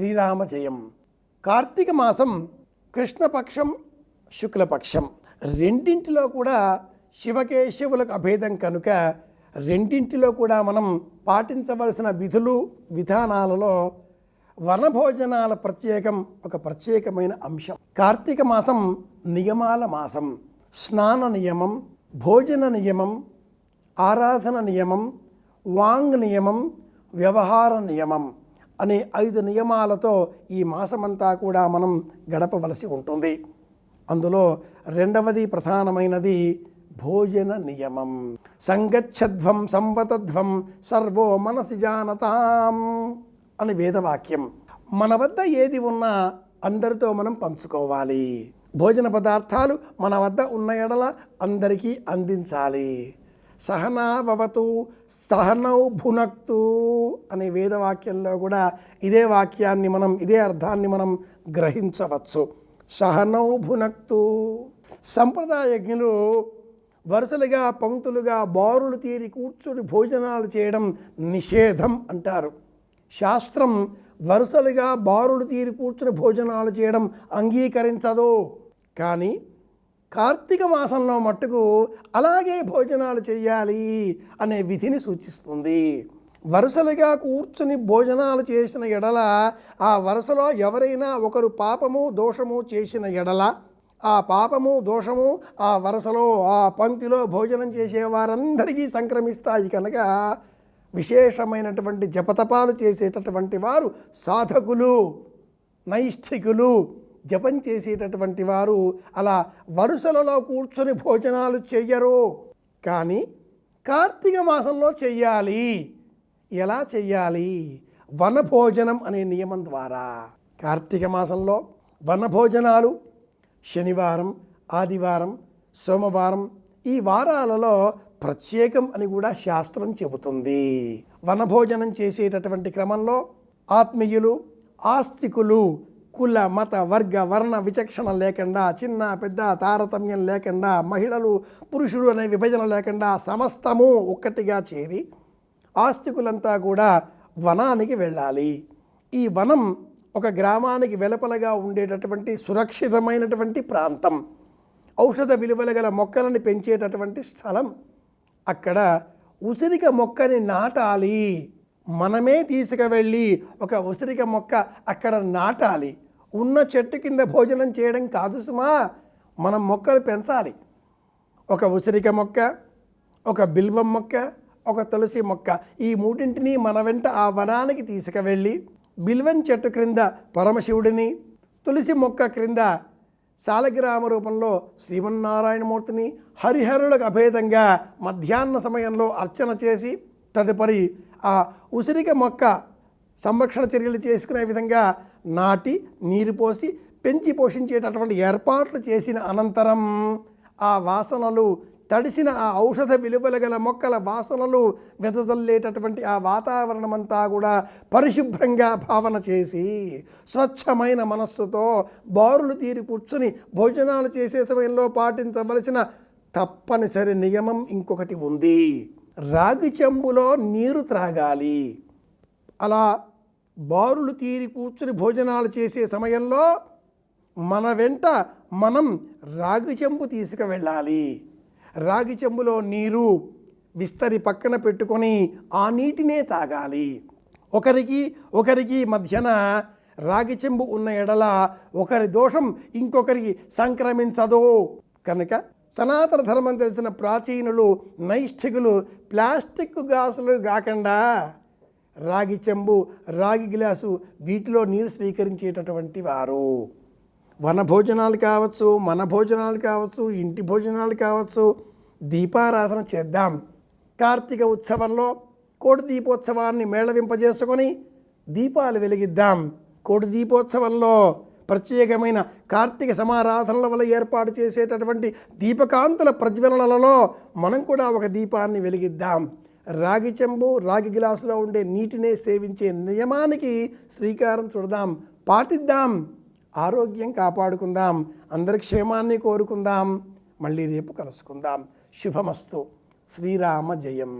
శ్రీరామ జయం కార్తీక మాసం కృష్ణపక్షం శుక్లపక్షం. రెండింటిలో కూడా శివకేశవులకు అభేదం కనుక రెండింటిలో కూడా మనం పాటించవలసిన విధులు విధానాలలో వనభోజనాల ప్రత్యేకం ఒక ప్రత్యేకమైన అంశం. కార్తీక మాసం నియమాల మాసం. స్నాన నియమం భోజన నియమం ఆరాధన నియమం వాంగ్ నియమం వ్యవహార నియమం. అనే ఐదు నియమాలతో ఈ మాసమంతా కూడా మనం గడపవలసి ఉంటుంది. అందులో రెండవది ప్రధానమైనది భోజన నియమం. సంగచ్చధ్వం సంవతధ్వం సర్వో మనసి జానతాం అని వేదవాక్యం. మన వద్ద ఏది ఉన్నా అందరితో మనం పంచుకోవాలి. భోజన పదార్థాలు మన వద్ద ఉన్న ఎడల అందరికీ అందించాలి. సహనాభవతు సహనౌ భునక్తు అనే వేదవాక్యంలో కూడా ఇదే వాక్యాన్ని మనం ఇదే అర్థాన్ని మనం గ్రహించవచ్చు. సహనౌ భునక్తు. సంప్రదాయజ్ఞులు వరుసలుగా పంక్తులుగా బారులు తీరి కూర్చుని భోజనాలు చేయడం నిషేధం అంటారు. శాస్త్రం వరుసలుగా బారులు తీరి కూర్చుని భోజనాలు చేయడం అంగీకరించదు. కానీ కార్తీక మాసంలో మట్టుకు అలాగే భోజనాలు చేయాలి అనే విధిని సూచిస్తుంది. వరుసలుగా కూర్చుని భోజనాలు చేసిన ఎడల ఆ వరుసలో ఎవరైనా ఒకరు పాపము దోషము చేసిన ఎడల ఆ పాపము దోషము ఆ వరుసలో ఆ పంక్తిలో భోజనం చేసే వారందరికీ సంక్రమిస్తాయి కనుక విశేషమైనటువంటి జపతపాలు చేసేటటువంటి వారు సాధకులు నైష్ఠికులు జపం చేసేటటువంటి వారు అలా వరుసలలో కూర్చొని భోజనాలు చెయ్యరు. కానీ కార్తీక మాసంలో చెయ్యాలి. ఎలా చెయ్యాలి? వనభోజనం అనే నియమం ద్వారా. కార్తీక మాసంలో వనభోజనాలు శనివారం ఆదివారం సోమవారం ఈ వారాలలో ప్రత్యేకం అని కూడా శాస్త్రం చెబుతుంది. వనభోజనం చేసేటటువంటి క్రమంలో ఆత్మీయులు ఆస్తికులు కుల మత వర్గ వర్ణ విచక్షణ లేకుండా చిన్న పెద్ద తారతమ్యం లేకుండా మహిళలు పురుషుడు అనే విభజన లేకుండా సమస్తము ఒక్కటిగా చేరి ఆస్తికులంతా కూడా వనానికి వెళ్ళాలి. ఈ వనం ఒక గ్రామానికి వెలపలగా ఉండేటటువంటి సురక్షితమైనటువంటి ప్రాంతం. ఔషధ విలువలు గల మొక్కలను పెంచేటటువంటి స్థలం. అక్కడ ఉసిరిక మొక్కని నాటాలి. మనమే తీసుకువెళ్ళి ఒక ఉసిరిక మొక్క అక్కడ నాటాలి. ఉన్న చెట్టు కింద భోజనం చేయడం కాదు సుమా. మనం మొక్కలు పెంచాలి. ఒక ఉసిరిక మొక్క ఒక బిల్వం మొక్క ఒక తులసి మొక్క. ఈ మూడింటిని మన వెంట ఆ వనానికి తీసుకువెళ్ళి బిల్వం చెట్టు క్రింద పరమశివుడిని తులసి మొక్క క్రింద శాలగ్రామ రూపంలో శ్రీమన్నారాయణమూర్తిని హరిహరులకు అభేదంగా మధ్యాహ్న సమయంలో అర్చన చేసి తదుపరి ఆ ఉసిరిక మొక్క సంరక్షణ చర్యలు చేసుకునే విధంగా నాటి నీరు పోసి పెంచి పోషించేటటువంటి ఏర్పాట్లు చేసిన అనంతరం ఆ వాసనలు తడిసిన ఆ ఔషధ విలువలు గల మొక్కల వాసనలు వెదజల్లేటటువంటి ఆ వాతావరణం అంతా కూడా పరిశుభ్రంగా భావన చేసి స్వచ్ఛమైన మనస్సుతో బారులు తీరి కూర్చుని భోజనాలు చేసే సమయంలో పాటించవలసిన తప్పనిసరి నియమం ఇంకొకటి ఉంది. రాగి చెంబులో నీరు త్రాగాలి. అలా బారులు తీరి కూర్చుని భోజనాలు చేసే సమయంలో మన వెంట మనం రాగి చెంబు తీసుకువెళ్ళాలి రాగి చెంబులో నీరు విస్తరి పక్కన పెట్టుకొని ఆ నీటినే తాగాలి. ఒకరికి ఒకరికి మధ్యన రాగి చెంబు ఉన్న ఎడల ఒకరి దోషం ఇంకొకరికి సంక్రమించదు. కనుక సనాతన ధర్మం తెలిసిన ప్రాచీనులు నైష్ఠికులు ప్లాస్టిక్ గాసులు కాకుండా రాగి చెంబు రాగి గ్లాసు వీటిలో నీరు స్వీకరించేటటువంటి వారు. వన భోజనాలు కావచ్చు మన భోజనాలు కావచ్చు ఇంటి భోజనాలు కావచ్చు దీపారాధన చేద్దాం. కార్తీక ఉత్సవంలో కోటి దీపోత్సవాన్ని మేళవింపజేసుకొని దీపాలు వెలిగిద్దాం. కోటి దీపోత్సవంలో ప్రత్యేకమైన కార్తీక సమారాధనల వల్ల ఏర్పాటు చేసేటటువంటి దీపకాంతుల ప్రజ్వలనలలో మనం కూడా ఒక దీపాన్ని వెలిగిద్దాం. రాగి చెంబు రాగి గ్లాసులో ఉండే నీటినే సేవించే నియమానికి శ్రీకారం చుడదాం. పాటిద్దాం. ఆరోగ్యం కాపాడుకుందాం. అందరి క్షేమాన్ని కోరుకుందాం. మళ్ళీ రేపు కలుసుకుందాం. శుభమస్తు. శ్రీరామ జయం.